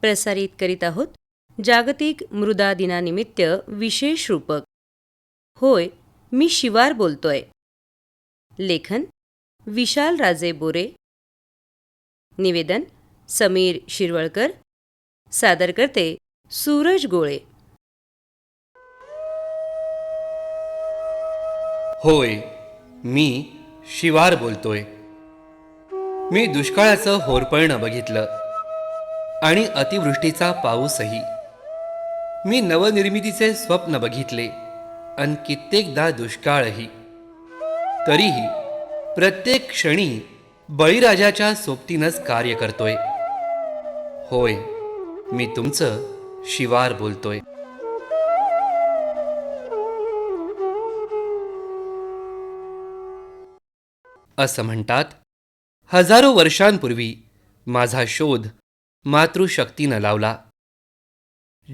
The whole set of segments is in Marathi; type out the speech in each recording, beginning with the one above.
प्रसारित करीत आहोत. जागतिक मृदा दिनानिमित्त विशेष रूपक. होय मी शिवार बोलतोय. लेखन विशाल राजे बोरे. निवेदन समीर शिरवळकर. सादर करते सूरज गोळे. होय मी शिवार बोलतोय. मी दुष्काळाचं होरपळणं बघितलं. आणि अतिवृष्टीचा पाऊसही. मी नवनिर्मितीचे स्वप्न बघितले आणि कित्येकदा दुष्काळही. तरीही प्रत्येक क्षणी बळीराजाच्या सोबतीनंच कार्य करतोय. होय मी तुमचं शिवार बोलतोय. असं म्हणतात हजारो वर्षांपूर्वी माझा शोध मातृशक्तीनं लावला.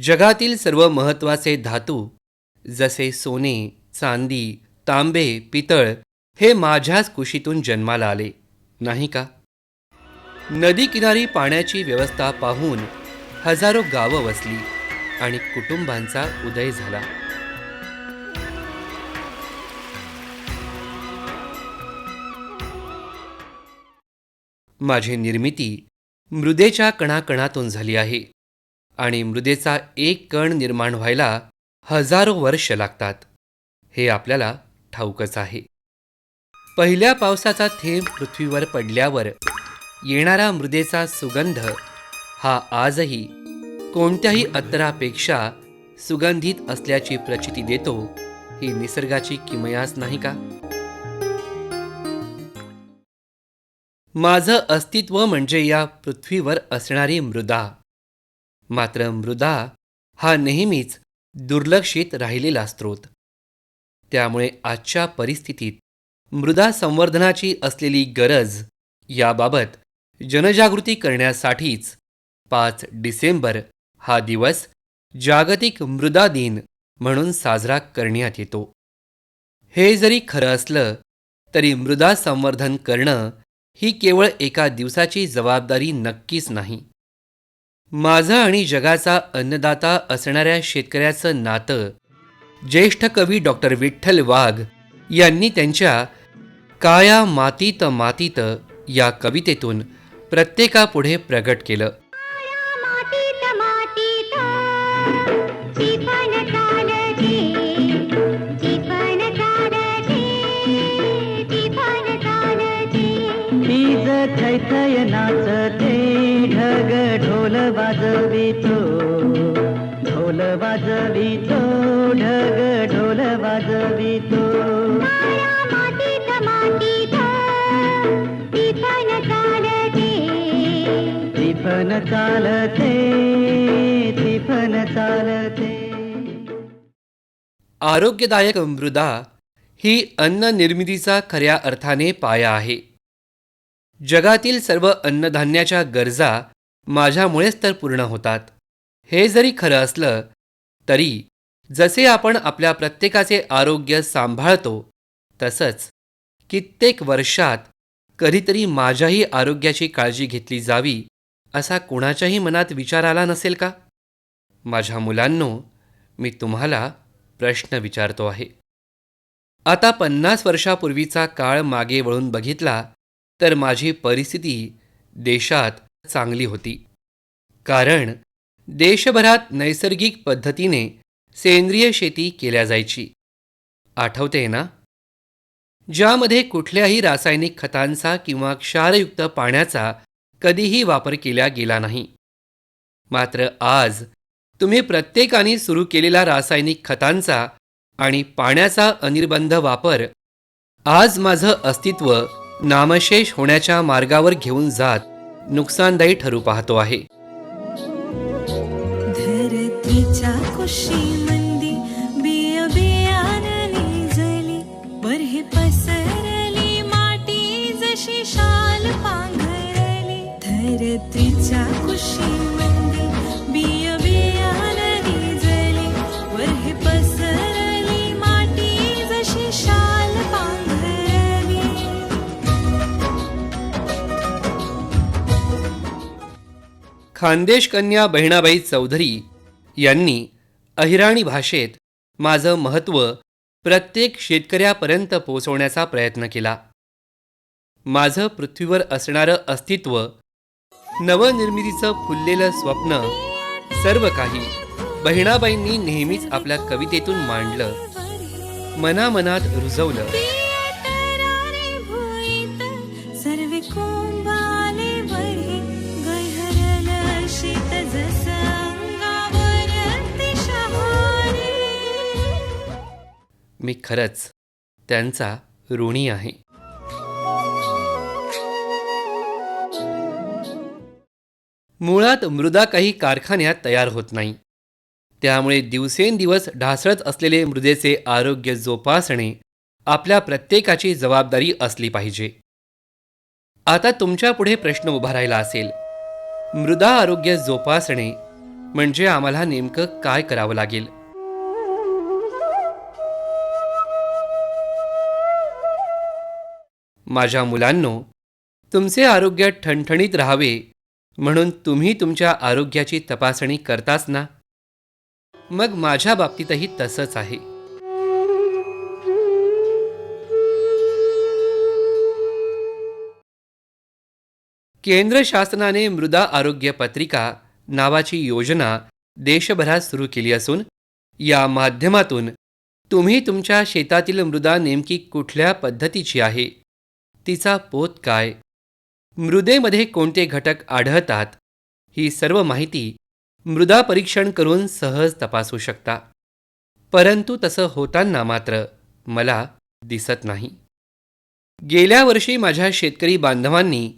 जगातील सर्व महत्त्वाचे धातू जसे सोने चांदी तांबे पितळ हे माझ्याच कुशीतून जन्माला आले. नाही का? नदी किनारी पाण्याची व्यवस्था पाहून हजारो गावं वसली आणि कुटुंबांचा उदय झाला. माझी निर्मिती मृदेच्या कणाकणातून झाली आहे आणि मृदेचा एक कण निर्माण व्हायला हजारो वर्ष लागतात. हे आपल्याला ठाऊकच आहे. पहिल्या पावसाचा थेंब पृथ्वीवर पडल्यावर येणारा मृदेचा सुगंध हा आजही कोणत्याही अत्तरापेक्षा सुगंधित असल्याची प्रचिती देतो ही निसर्गाची किमयाच नाही का? माझं अस्तित्व म्हणजे या पृथ्वीवर असणारी मृदा. मात्र मृदा हा नेहमीच दुर्लक्षित राहिलेला स्रोत. त्यामुळे आजच्या परिस्थितीत मृदा संवर्धनाची असलेली गरज याबाबत जनजागृती करण्यासाठीच पाच डिसेंबर हा दिवस जागतिक मृदा दिन म्हणून साजरा करण्यात येतो. हे जरी खरं असलं तरी मृदा संवर्धन करणं ही केवळ एका दिवसाची जबाबदारी नक्कीच नाही. माझं आणि जगाचा अन्नदाता असणाऱ्या शेतकऱ्याचं नातं ज्येष्ठ कवी डॉक्टर विठ्ठल वाघ यांनी त्यांच्या काया मातीत मातीत या कवितेतून प्रत्येकापुढे प्रगट केलं. थैथय नाचते ढग ढोल वाजवितो. ढोल वाजवितो ढग ढोल वाजवितो. चिपण चालते. त्रिफन चालते त्रिफन चालते. आरोग्यदायक मृदा ही अन्न निर्मितीचा खऱ्या अर्थाने पाया आहे. जगातील सर्व अन्नधान्याच्या गरजा माझ्यामुळेच तर पूर्ण होतात. हे जरी खरं असलं तरी जसे आपण आपल्या प्रत्येकाचे आरोग्य सांभाळतो तसंच कित्येक वर्षात कधीतरी माझ्याही आरोग्याची काळजी घेतली जावी असा कोणाच्याही मनात विचार आला नसेल का? माझ्या मुलांनो मी तुम्हाला प्रश्न विचारतो आहे. आता पन्नास वर्षापूर्वीचा काळ मागे वळून बघितला तर माझी परिस्थिती देशात चांगली होती. कारण देशभरात नैसर्गिक पद्धतीने सेंद्रिय शेती केल्या जायची. आठवते ना? ज्यामध्ये कुठल्याही रासायनिक खतांचा किंवा क्षारयुक्त पाण्याचा कधीही वापर केला गेला नाही. मात्र आज तुम्ही प्रत्येकाने सुरू केलेला रासायनिक खतांचा आणि पाण्याचा अनिर्बंध वापर आज माझं अस्तित्व नामशेष होण्याच्या मार्गावर घेऊन जात नुकसानदायी ठरू पाहतो आहे. धरतीच्या कुशी खानदेश कन्या बहिणाबाई चौधरी यांनी अहिराणी भाषेत माझं महत्त्व प्रत्येक शेतकऱ्यापर्यंत पोहोचवण्याचा प्रयत्न केला. माझं पृथ्वीवर असणारं अस्तित्व नवनिर्मितीचं फुललेलं स्वप्न सर्व काही बहिणाबाईंनी नेहमीच आपल्या कवितेतून मांडलं. मनामनात रुजवलं. मी खरंच त्यांचा ऋणी आहे. मुळात मृदा काही कारखान्यात तयार होत नाही. त्यामुळे दिवसेंदिवस ढासळत असलेले मृदेचे आरोग्य जोपासणे आपल्या प्रत्येकाची जबाबदारी असली पाहिजे. आता तुमच्यापुढे प्रश्न उभा राहिला असेल. मृदा आरोग्य जोपासणे म्हणजे आम्हाला नेमकं काय करावं लागेल? माझ्या मुलांनो तुमचे आरोग्य ठणठणीत राहावे म्हणून तुम्ही तुमच्या आरोग्याची तपासणी करताच ना? मग माझ्या बाबतीतही तसंच आहे. केंद्र शासनाने मृदा आरोग्य पत्रिका नावाची योजना देशभरात सुरू केली असून या माध्यमातून तुम्ही तुमच्या शेतातील मृदा नेमकी कुठल्या पद्धतीची आहे? तिचा पोत काय? मृदेमध्ये कोणते घटक आढळतात? ही सर्व माहिती मृदा परीक्षण करून सहज तपासू शकता. परंतु तसं होताना मात्र मला दिसत नाही. गेल्या वर्षी माझ्या शेतकरी बांधवांनी